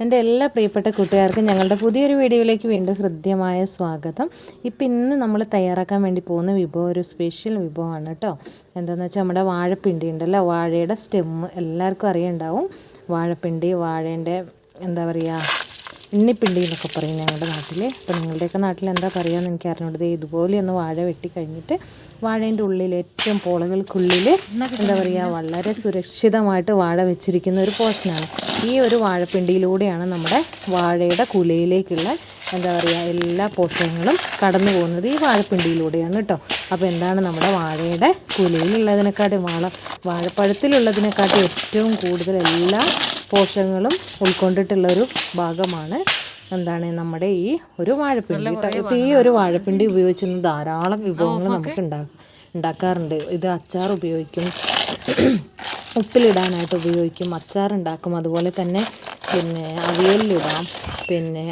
എന്റെ എല്ലാ പ്രിയപ്പെട്ട കൂട്ടുകാർക്കും ഞങ്ങളുടെ പുതിയൊരു വീഡിയോയിലേക്ക് വീണ്ടും ഹൃദ്യമായ സ്വാഗതം. ഇപ്പം ഇന്ന് നമ്മൾ തയ്യാറാക്കാൻ വേണ്ടി പോകുന്ന വിഭവം ഒരു സ്പെഷ്യൽ വിഭവമാണ് കേട്ടോ. എന്താണെന്ന് വെച്ചാൽ നമ്മുടെ വാഴപ്പിണ്ടി ഉണ്ടല്ലോ. വാഴയുടെ സ്റ്റെമ്മ് എല്ലാവർക്കും അറിയുണ്ടാവും. വാഴപ്പിണ്ടി വാഴേന്റെ എന്താ പറയുക എണ്ണിപ്പിണ്ടി എന്നൊക്കെ പറയും ഞങ്ങളുടെ നാട്ടിൽ അപ്പോൾ നിങ്ങളുടെയൊക്കെ നാട്ടിൽ എന്താ പറയുക എനിക്ക് അറിഞ്ഞൂടത് ഇതുപോലെ ഒന്ന് വാഴ വെട്ടി കഴിഞ്ഞിട്ട് വാഴേന്റെ ഉള്ളിൽ ഏറ്റവും പോളകൾക്കുള്ളിൽ എന്താ പറയുക വളരെ സുരക്ഷിതമായിട്ട് വാഴ വെച്ചിരിക്കുന്ന ഒരു പോർഷനാണ് ഈ ഒരു വാഴപ്പിണ്ടിയിലൂടെയാണ് നമ്മുടെ വാഴയുടെ കുലയിലേക്കുള്ള എന്താ പറയുക എല്ലാ പോഷകങ്ങളും കടന്നു പോകുന്നത് ഈ വാഴപ്പിണ്ടിയിലൂടെയാണ് കേട്ടോ. അപ്പോൾ എന്താണ് നമ്മുടെ വാഴയുടെ കുലയിലുള്ളതിനെക്കാട്ടി വാഴ വാഴപ്പഴത്തിലുള്ളതിനെക്കാട്ടി ഏറ്റവും കൂടുതൽ എല്ലാ പോഷകങ്ങളും ഉൾക്കൊണ്ടിട്ടുള്ളൊരു ഭാഗമാണ് എന്താണ് നമ്മുടെ ഈ ഒരു വാഴപ്പിണ്ടി ഇപ്പോൾ ഈ ഒരു വാഴപ്പിണ്ടി ഉപയോഗിച്ചിരുന്ന ധാരാളം വിഭവങ്ങൾ നമുക്ക് ഉണ്ടാക്കും ഉണ്ടാക്കാറുണ്ട്. ഇത് അച്ചാർ ഉപയോഗിക്കും. ഉപ്പിലിടാനായിട്ട് ഉപയോഗിക്കും. അച്ചാറുണ്ടാക്കും. അതുപോലെ തന്നെ പിന്നെ അവിയലിലിടാം. പിന്നെ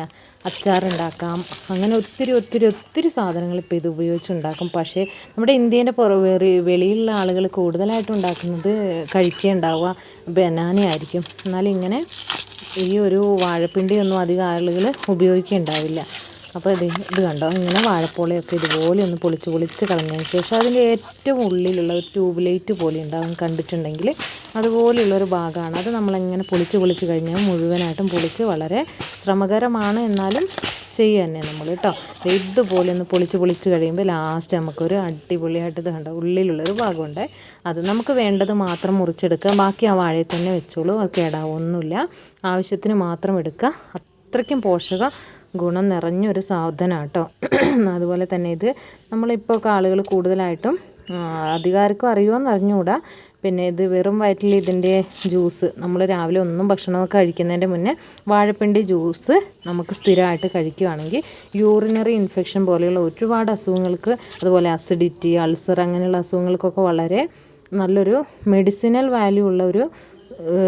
അച്ചാറുണ്ടാക്കാം. അങ്ങനെ ഒത്തിരി ഒത്തിരി ഒത്തിരി സാധനങ്ങൾ ഇപ്പോൾ ഇത് ഉപയോഗിച്ചുണ്ടാക്കും. പക്ഷേ നമ്മുടെ ഇന്ത്യേന്റെ പുറ വെളിയിലുള്ള ആളുകൾ കൂടുതലായിട്ട് ഉണ്ടാക്കുന്നത് കഴിക്കുകയുണ്ടാവുക ബനാനയായിരിക്കും എന്നാലിങ്ങനെ ഈ ഒരു വാഴപ്പിണ്ടിയൊന്നും അധികം ആളുകൾ ഉപയോഗിക്കുകയുണ്ടാവില്ല അപ്പോൾ ഇത് ഇത് കണ്ടോ? ഇങ്ങനെ വാഴപ്പോളയൊക്കെ ഇതുപോലെ ഒന്ന് പൊളിച്ച് പൊളിച്ച് കളഞ്ഞതിന് ശേഷം അതിന്റെ ഏറ്റവും ഉള്ളിലുള്ള ഒരു ട്യൂബ് ലൈറ്റ് പോലെ ഉണ്ടാവും കണ്ടിട്ടുണ്ടെങ്കിൽ അതുപോലെയുള്ളൊരു ഭാഗമാണ്. അത് നമ്മളിങ്ങനെ പൊളിച്ച് പൊളിച്ച് കഴിഞ്ഞാൽ മുഴുവനായിട്ടും പൊളിച്ച് വളരെ ശ്രമകരമാണ് എന്നാലും ചെയ്യുക തന്നെ നമ്മൾ കേട്ടോ. ഇതുപോലെ ഒന്ന് പൊളിച്ച് പൊളിച്ച് കഴിയുമ്പോൾ ലാസ്റ്റ് നമുക്കൊരു അടിപൊളിയായിട്ട് ഇത് കണ്ടോ? ഉള്ളിലുള്ളൊരു ഭാഗമുണ്ട്. അത് നമുക്ക് വേണ്ടത് മാത്രം മുറിച്ചെടുക്കുക. ബാക്കി ആ വാഴയിൽ തന്നെ വെച്ചോളൂ. അത് കേടാവൊന്നുമില്ല. ആവശ്യത്തിന് മാത്രം എടുക്കുക. അത്രയ്ക്കും പോഷക ഗുണം നിറഞ്ഞൊരു സാധനമാണ് കേട്ടോ അതുപോലെ തന്നെ ഇത് നമ്മളിപ്പോൾ ആളുകൾ കൂടുതലായിട്ടും അധികാർക്കും അറിയുമോയെന്ന് അറിഞ്ഞുകൂടാ പിന്നെ ഇത് വെറും വയറ്റിൽ ഇതിന്റെ ജ്യൂസ് നമ്മൾ രാവിലെ ഒന്നും ഭക്ഷണമൊക്കെ കഴിക്കുന്നതിന്റെ മുന്നേ വാഴപ്പിണ്ടി ജ്യൂസ് നമുക്ക് സ്ഥിരമായിട്ട് കഴിക്കുകയാണെങ്കിൽ യൂറിനറി ഇൻഫെക്ഷൻ പോലെയുള്ള ഒരുപാട് അസുഖങ്ങൾക്ക് അതുപോലെ അസിഡിറ്റി അൾസർ അങ്ങനെയുള്ള അസുഖങ്ങൾക്കൊക്കെ വളരെ നല്ലൊരു മെഡിസിനൽ വാല്യൂ ഉള്ള ഒരു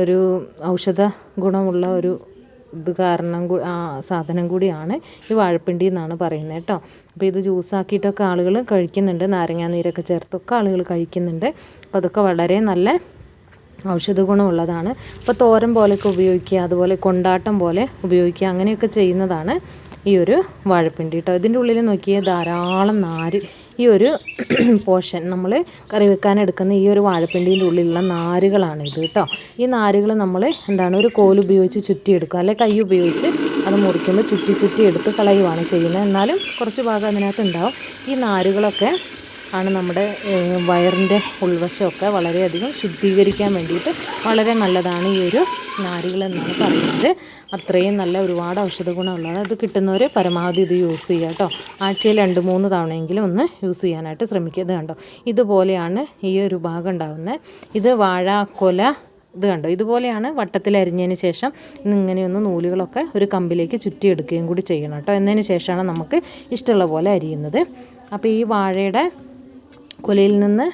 ഒരു ഔഷധ ഗുണമുള്ള ഒരു ഇത് കാരണം സാധനം കൂടിയാണ് ഈ വാഴപ്പിണ്ടി എന്നാണ് പറയുന്നത് കേട്ടോ. അപ്പോൾ ഇത് ജ്യൂസാക്കിയിട്ടൊക്കെ ആളുകൾ കഴിക്കുന്നുണ്ട്. നാരങ്ങാ നീരൊക്കെ ചേർത്തൊക്കെ ആളുകൾ കഴിക്കുന്നുണ്ട്. അപ്പോൾ അതൊക്കെ വളരെ നല്ല ഔഷധ ഗുണമുള്ളതാണ്. അപ്പോൾ തോരൻ പോലെയൊക്കെ ഉപയോഗിക്കുക അതുപോലെ കൊണ്ടാട്ടം പോലെ ഉപയോഗിക്കുക അങ്ങനെയൊക്കെ ചെയ്യുന്നതാണ് ഈ ഒരു വാഴപ്പിണ്ടി കേട്ടോ. ഇതിന്റെ ഉള്ളിൽ നോക്കിയാൽ ധാരാളം നാര് ഈ ഒരു പോർഷൻ നമ്മൾ കറി വെക്കാൻ എടുക്കുന്ന ഈ ഒരു വാഴപ്പിണ്ടിന്റെ ഉള്ളിലുള്ള നാരുകളാണ് ഇത് കേട്ടോ ഈ നാരുകൾ നമ്മൾ എന്താണ് ഒരു കോൽ ഉപയോഗിച്ച് ചുറ്റിയെടുക്കുക. അല്ലെ കൈ ഉപയോഗിച്ച് അത് മുറിക്കുമ്പോൾ ചുറ്റി ചുറ്റി എടുത്ത് കളയുവാണ് ചെയ്യുന്നത്. എന്നാലും കുറച്ച് ഭാഗം അതിനകത്ത് ഉണ്ടാവും. ഈ നാരുകളൊക്കെ ആണ് നമ്മുടെ വയറിന്റെ ഉൾവശമൊക്കെ വളരെയധികം ശുദ്ധീകരിക്കാൻ വേണ്ടിയിട്ട് വളരെ നല്ലതാണ് ഈ ഒരു നാരുകൾ എന്നാണ് പറയുന്നത്. അത്രയും നല്ല ഒരുപാട് ഔഷധ ഗുണമുള്ളത് അത് കിട്ടുന്നവർ പരമാവധി ഇത് യൂസ് ചെയ്യുക കേട്ടോ. ആഴ്ചയിൽ രണ്ട് മൂന്ന് തവണയെങ്കിലും ഒന്ന് യൂസ് ചെയ്യാനായിട്ട് ശ്രമിക്കുക. ഇത് കണ്ടോ? ഇതുപോലെയാണ് ഈ ഒരു ഭാഗം ഉണ്ടാകുന്നത് ഇത് വാഴ കൊല ഇത് കണ്ടോ? ഇതുപോലെയാണ് വട്ടത്തിൽ അരിഞ്ഞതിന് ശേഷം ഇങ്ങനെയൊന്ന് നൂലുകളൊക്കെ ഒരു കമ്പിലേക്ക് ചുറ്റിയെടുക്കുകയും കൂടി ചെയ്യണം കേട്ടോ. എന്നതിന് ശേഷമാണ് നമുക്ക് ഇഷ്ടമുള്ള പോലെ അരിയുന്നത്. അപ്പോൾ ഈ വാഴയുടെ കുലയിൽ നിന്ന്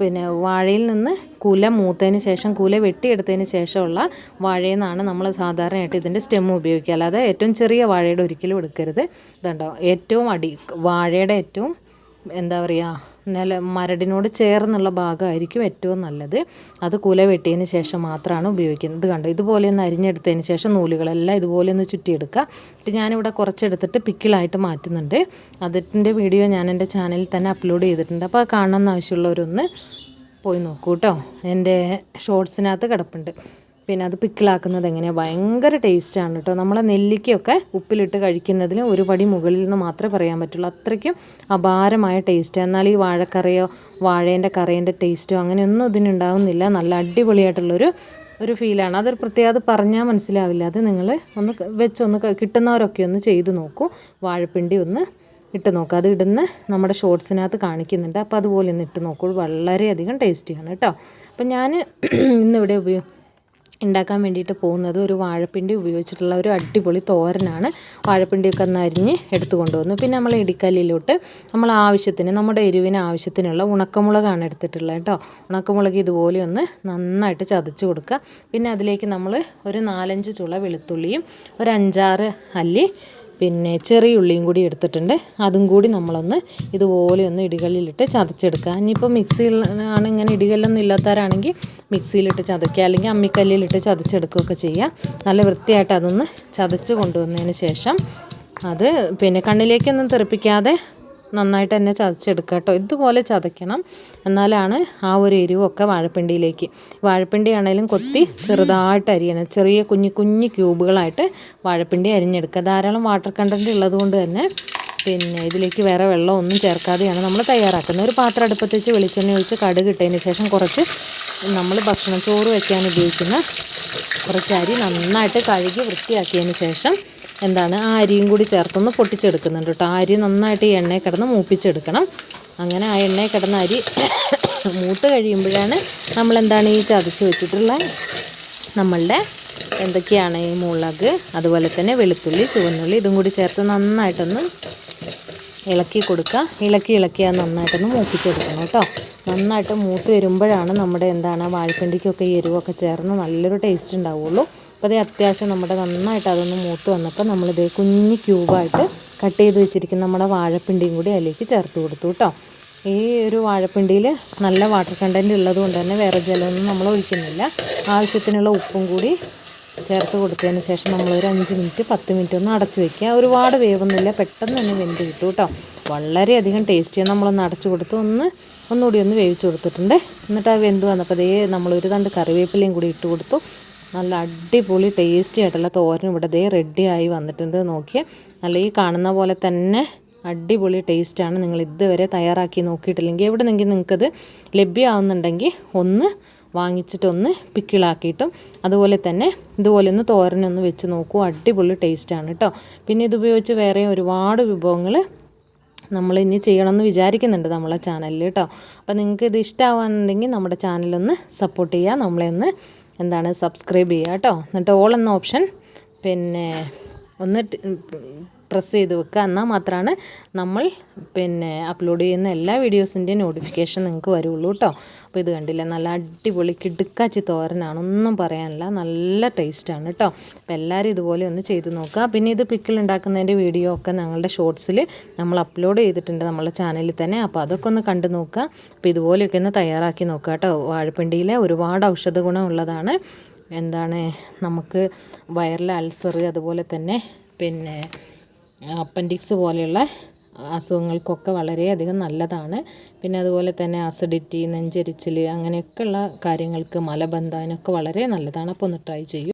പിന്നെ വാഴയിൽ നിന്ന് കുല മൂത്തതിന് ശേഷം കുല വെട്ടിയെടുത്തതിന് ശേഷമുള്ള വാഴയിൽ നിന്നാണ് നമ്മൾ സാധാരണയായിട്ട് ഇതിന്റെ സ്റ്റെം ഉപയോഗിക്കുക. അല്ലാതെ ഏറ്റവും ചെറിയ വാഴയുടെ ഒരിക്കലും എടുക്കരുത്. ഇതുണ്ടോ? ഏറ്റവും അടി വാഴയുടെ ഏറ്റവും എന്താ പറയുക നില മരടിനോട് ചേർന്നുള്ള ഭാഗമായിരിക്കും ഏറ്റവും നല്ലത്. അത് കുല വെട്ടിയതിന് ശേഷം മാത്രമാണ് ഉപയോഗിക്കുന്നത്. ഇത് കണ്ടോ? ഇതുപോലെ ഒന്ന് അരിഞ്ഞെടുത്തതിന് ശേഷം നൂലുകളെല്ലാം ഇതുപോലെ ഒന്ന് ചുറ്റിയെടുക്കുക. എന്നിട്ട് ഞാനിവിടെ കുറച്ചെടുത്തിട്ട് പിക്കിളായിട്ട് മാറ്റുന്നുണ്ട്. അതിന്റെ വീഡിയോ ഞാൻ എന്റെ ചാനലിൽ തന്നെ അപ്ലോഡ് ചെയ്തിട്ടുണ്ട്. അപ്പോൾ കാണണമെന്ന് ആവശ്യമുള്ളവരൊന്ന് പോയി നോക്കൂ കേട്ടോ. എന്റെ ഷോർട്സിനകത്ത് കിടപ്പുണ്ട്. പിന്നെ അത് പിക്കിളാക്കുന്നത് എങ്ങനെയാണ് ഭയങ്കര ടേസ്റ്റാണ് കേട്ടോ നമ്മളെ നെല്ലിക്കയൊക്കെ ഉപ്പിലിട്ട് കഴിക്കുന്നതിന് ഒരു പടി മുകളിൽ നിന്ന് മാത്രമേ പറയാൻ പറ്റുള്ളൂ. അത്രയ്ക്കും അപാരമായ ടേസ്റ്റ് എന്നാൽ ഈ വാഴക്കറിയോ വാഴേന്റെ കറിയേന്റെ ടേസ്റ്റോ അങ്ങനെയൊന്നും ഇതിനുണ്ടാവുന്നില്ല നല്ല അടിപൊളിയായിട്ടുള്ളൊരു ഒരു ഫീലാണ് അതൊരു പ്രത്യേക അത് പറഞ്ഞാൽ മനസ്സിലാവില്ല. അത് നിങ്ങൾ ഒന്ന് വെച്ചൊന്ന് കിട്ടുന്നവരൊക്കെ ഒന്ന് ചെയ്ത് നോക്കൂ. വാഴപ്പിണ്ടി ഒന്ന് ഇട്ട് നോക്കുക അത് ഇടുന്ന നമ്മുടെ ഷോർട്സിനകത്ത് കാണിക്കുന്നുണ്ട്. അപ്പോൾ അതുപോലെ ഒന്ന് ഇട്ട് നോക്കൂ. വളരെയധികം ടേസ്റ്റിയാണ് കേട്ടോ അപ്പം ഞാൻ ഇന്നിവിടെ ഉപയോഗം ഉണ്ടാക്കാൻ വേണ്ടിയിട്ട് പോകുന്നത് ഒരു വാഴപ്പിണ്ടി ഉപയോഗിച്ചിട്ടുള്ള ഒരു അടിപൊളി തോരനാണ്. വാഴപ്പിണ്ടിയൊക്കെ ഒന്ന് അരിഞ്ഞ് എടുത്തു കൊണ്ടുവന്നു. പിന്നെ നമ്മൾ ഇടിക്കല്ലിലോട്ട് നമ്മൾ ആവശ്യത്തിന് നമ്മുടെ എരിവിന് ആവശ്യത്തിനുള്ള ഉണക്കമുളകാണ് എടുത്തിട്ടുള്ളത് കേട്ടോ. ഉണക്കമുളക് ഇതുപോലെ ഒന്ന് നന്നായിട്ട് ചതച്ച് കൊടുക്കുക. പിന്നെ അതിലേക്ക് നമ്മൾ ഒരു നാലഞ്ച് ചുള വെളുത്തുള്ളിയും ഒരു അഞ്ചാറ് അല്ലി പിന്നെ ചെറിയ ഉള്ളിയും കൂടി എടുത്തിട്ടുണ്ട്. അതും കൂടി നമ്മളൊന്ന് ഇതുപോലെ ഒന്ന് ഇടികളിലിട്ട് ചതച്ചെടുക്കുക. ഇനിയിപ്പോൾ മിക്സിയിൽ ആണ് ഇങ്ങനെ ഇടികല്ലൊന്നും ഇല്ലാത്തവരാണെങ്കിൽ മിക്സിയിലിട്ട് ചതയ്ക്കുക. അല്ലെങ്കിൽ അമ്മിക്കല്ലിലിട്ട് ചതച്ചെടുക്കുകയൊക്കെ ചെയ്യുക. നല്ല വൃത്തിയായിട്ട് അതൊന്ന് ചതച്ച് കൊണ്ടുവന്നതിന് ശേഷം അത് പിന്നെ കണ്ണിലേക്കൊന്നും തെറിപ്പിക്കാതെ നന്നായിട്ട് തന്നെ ചതച്ചെടുക്കുക കേട്ടോ ഇതുപോലെ ചതയ്ക്കണം. എന്നാലാണ് ആ ഒരു എരിവൊക്കെ വാഴപ്പിണ്ടിയിലേക്ക്. വാഴപ്പിണ്ടി ആണെങ്കിലും കൊത്തി ചെറുതായിട്ട് അരിയണം. ചെറിയ കുഞ്ഞു കുഞ്ഞു ക്യൂബുകളായിട്ട് വാഴപ്പിണ്ടി അരിഞ്ഞെടുക്കുക. ധാരാളം വാട്ടർ കണ്ടന്റ് ഉള്ളത് കൊണ്ട് തന്നെ പിന്നെ ഇതിലേക്ക് വേറെ വെള്ളമൊന്നും ചേർക്കാതെയാണ് നമ്മൾ തയ്യാറാക്കുന്നത്. ഒരു പാത്രം അടുപ്പത്ത് വെച്ച് വെളിച്ചെണ്ണ ഒഴിച്ച് കടുക് ഇട്ടതിന് ശേഷം കുറച്ച് നമ്മൾ ഭക്ഷണം ചോറ് വയ്ക്കാൻ ഉപയോഗിക്കുന്ന കുറച്ച് അരി നന്നായിട്ട് കഴുകി വൃത്തിയാക്കിയതിന് ശേഷം എന്താണ് ആ അരിയും കൂടി ചേർത്തൊന്ന് പൊട്ടിച്ചെടുക്കുന്നുണ്ട് കേട്ടോ. ആ അരി നന്നായിട്ട് ഈ എണ്ണയിൽ കിടന്ന് മൂപ്പിച്ചെടുക്കണം. അങ്ങനെ ആ എണ്ണയിൽ കിടന്ന അരി മൂത്ത് കഴിയുമ്പോഴാണ് നമ്മൾ എന്താണ് ഈ ചതച്ച് വെച്ചിട്ടുള്ള നമ്മളുടെ എന്തൊക്കെയാണ് ഈ മുളക് അതുപോലെ തന്നെ വെളുത്തുള്ളി ചുവന്നുള്ളി ഇതും കൂടി ചേർത്ത് നന്നായിട്ടൊന്ന് ഇളക്കി കൊടുക്കുക. ഇളക്കി ഇളക്കി അത് നന്നായിട്ടൊന്ന് മൂപ്പിച്ചെടുക്കണം കേട്ടോ. നന്നായിട്ട് മൂത്ത് വരുമ്പോഴാണ് നമ്മുടെ എന്താണ് വാഴപ്പിണ്ടിക്കൊക്കെ എരിവൊക്കെ ചേർന്ന് നല്ലൊരു ടേസ്റ്റ് ഉണ്ടാവുള്ളൂ. അപ്പോൾ അതേ അത്യാവശ്യം നമ്മുടെ നന്നായിട്ട് അതൊന്ന് മൂത്ത് വന്നപ്പോൾ നമ്മളിത് കുഞ്ഞ് ക്യൂബായിട്ട് കട്ട് ചെയ്ത് വെച്ചിരിക്കുന്ന നമ്മുടെ വാഴപ്പിണ്ടിയും കൂടി അതിലേക്ക് ചേർത്ത് കൊടുത്തു കേട്ടോ ഈ ഒരു വാഴപ്പിണ്ടിയിൽ നല്ല വാട്ടർ കണ്ടന്റ് ഉള്ളത് കൊണ്ട് തന്നെ വേറെ ജലമൊന്നും നമ്മൾ ഒഴിക്കുന്നില്ല. ആവശ്യത്തിനുള്ള ഉപ്പും കൂടി ചേർത്ത് കൊടുത്തതിന് ശേഷം നമ്മളൊരു അഞ്ച് മിനിറ്റ് പത്ത് മിനിറ്റ് ഒന്ന് അടച്ചു വെക്കുക. ഒരുപാട് വേവൊന്നുമില്ല. പെട്ടെന്ന് തന്നെ വെന്ത് കിട്ടും കേട്ടോ വളരെയധികം ടേസ്റ്റിയാണ് നമ്മളൊന്ന് അടച്ചു കൊടുത്ത് ഒന്ന് ഒന്നുകൂടി ഒന്ന് വേവിച്ച് കൊടുത്തിട്ടുണ്ട്. എന്നിട്ട് ആ വെന്ത് വന്നപ്പോൾ ദേ നമ്മളൊരു തണ്ട് കറിവേപ്പിലയും കൂടി ഇട്ട് കൊടുത്തു. നല്ല അടിപൊളി ടേസ്റ്റി ആയിട്ടുള്ള തോരൻ ഇവിടെ ദേ റെഡിയായി വന്നിട്ടുണ്ട്. നോക്കിയേ നല്ല ഈ കാണുന്ന പോലെ തന്നെ അടിപൊളി ടേസ്റ്റാണ് നിങ്ങൾ ഇതുവരെ തയ്യാറാക്കി നോക്കിയിട്ടില്ലെങ്കിൽ എവിടെ നിന്നെങ്കിൽ നിങ്ങൾക്കത് ലഭ്യമാവുന്നുണ്ടെങ്കിൽ ഒന്ന് വാങ്ങിച്ചിട്ടൊന്ന് പിക്കിളാക്കിയിട്ടും അതുപോലെ തന്നെ ഇതുപോലെ ഒന്ന് തോരനൊന്ന് വെച്ച് നോക്കൂ. അടിപൊളി ടേസ്റ്റാണ് കേട്ടോ പിന്നെ ഇതുപയോഗിച്ച് വേറെ ഒരുപാട് വിഭവങ്ങൾ നമ്മൾ ഇനി ചെയ്യണമെന്ന് വിചാരിക്കുന്നുണ്ട് നമ്മളെ ചാനലിൽ കേട്ടോ അപ്പോൾ നിങ്ങൾക്ക് ഇത് ഇഷ്ടമാവാന്നുണ്ടെങ്കിൽ നമ്മുടെ ചാനലൊന്ന് സപ്പോർട്ട് ചെയ്യുക. നമ്മളെ ഒന്ന് എന്താണ് സബ്സ്ക്രൈബ് ചെയ്യുക കേട്ടോ. എന്നിട്ട് ഓൾ എന്ന ഓപ്ഷൻ പിന്നെ ഒന്ന് പ്രസ് ചെയ്ത് വെക്കുക. എന്നാൽ മാത്രമാണ് നമ്മൾ പിന്നെ അപ്ലോഡ് ചെയ്യുന്ന എല്ലാ വീഡിയോസിന്റെയും നോട്ടിഫിക്കേഷൻ നിങ്ങൾക്ക് വരുള്ളൂ കേട്ടോ അപ്പോൾ ഇത് കണ്ടില്ല? നല്ല അടിപൊളി കിടുക്കാച്ചി തോരനാണ്. ഒന്നും പറയാനില്ല. നല്ല ടേസ്റ്റാണ് കേട്ടോ അപ്പോൾ എല്ലാവരും ഇതുപോലെ ഒന്ന് ചെയ്ത് നോക്കുക. പിന്നെ ഇത് പിക്കിൾ ഉണ്ടാക്കുന്നതിന്റെ വീഡിയോ ഒക്കെ ഞങ്ങളുടെ ഷോർട്സിൽ നമ്മൾ അപ്ലോഡ് ചെയ്തിട്ടുണ്ട് നമ്മളെ ചാനലിൽ തന്നെ. അപ്പോൾ അതൊക്കെ ഒന്ന് കണ്ടു നോക്കുക. അപ്പോൾ ഇതുപോലെയൊക്കെ ഒന്ന് തയ്യാറാക്കി നോക്കുക കേട്ടോ വാഴപ്പിണ്ടിയിലെ ഒരുപാട് ഔഷധ ഗുണമുള്ളതാണ് എന്താണ്? നമുക്ക് വയറിലെ അൾസർ അതുപോലെ തന്നെ പിന്നെ അപ്പൻഡിക്സ് പോലെയുള്ള അസുഖങ്ങൾക്കൊക്കെ വളരെയധികം നല്ലതാണ്. പിന്നെ അതുപോലെ തന്നെ അസിഡിറ്റി നെഞ്ചരിച്ചിൽ അങ്ങനെയൊക്കെയുള്ള കാര്യങ്ങൾക്ക് മലബന്ധനൊക്കെ വളരെ നല്ലതാണ്. അപ്പോൾ ഒന്ന് ട്രൈ ചെയ്യൂ.